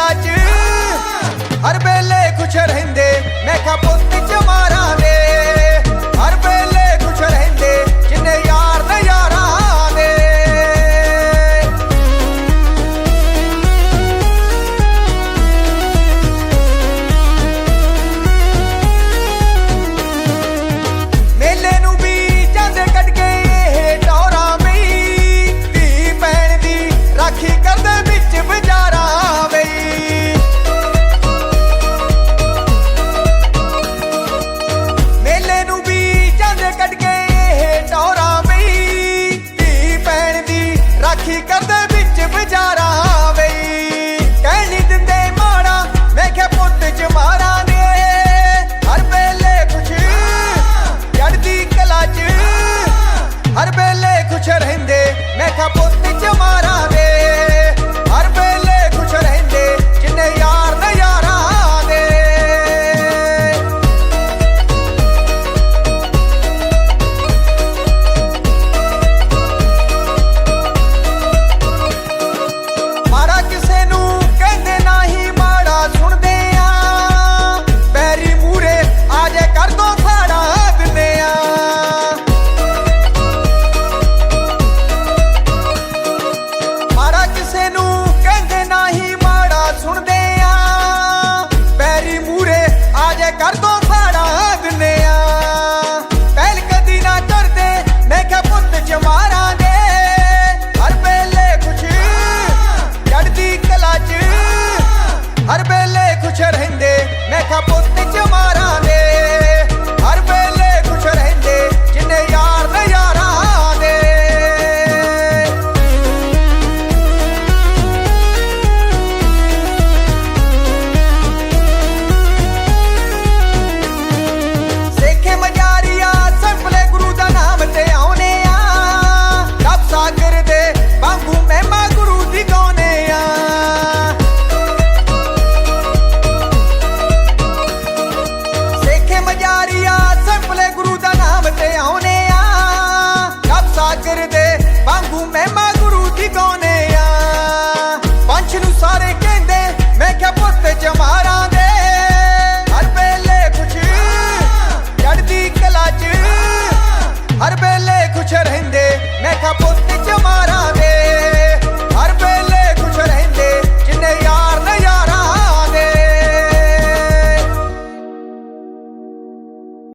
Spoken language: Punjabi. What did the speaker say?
ਲਾਜ ਹਰ ਵੇਲੇ ਖੁਸ਼ ਰਹਿੰਦੇ ਮੈਂ ਕਾ ਵਾਂਗੂ ਮਹਿਮਾ ਗੁਰੂ ਦੀ ਗਾਉਨੇ ਆ। ਪੰਛ ਨੂੰ ਸਾਰੇ ਕਹਿੰਦੇ ਮੈਂ ਕਿਹਾ ਪੁੱਤ ਜਮਾਰਾ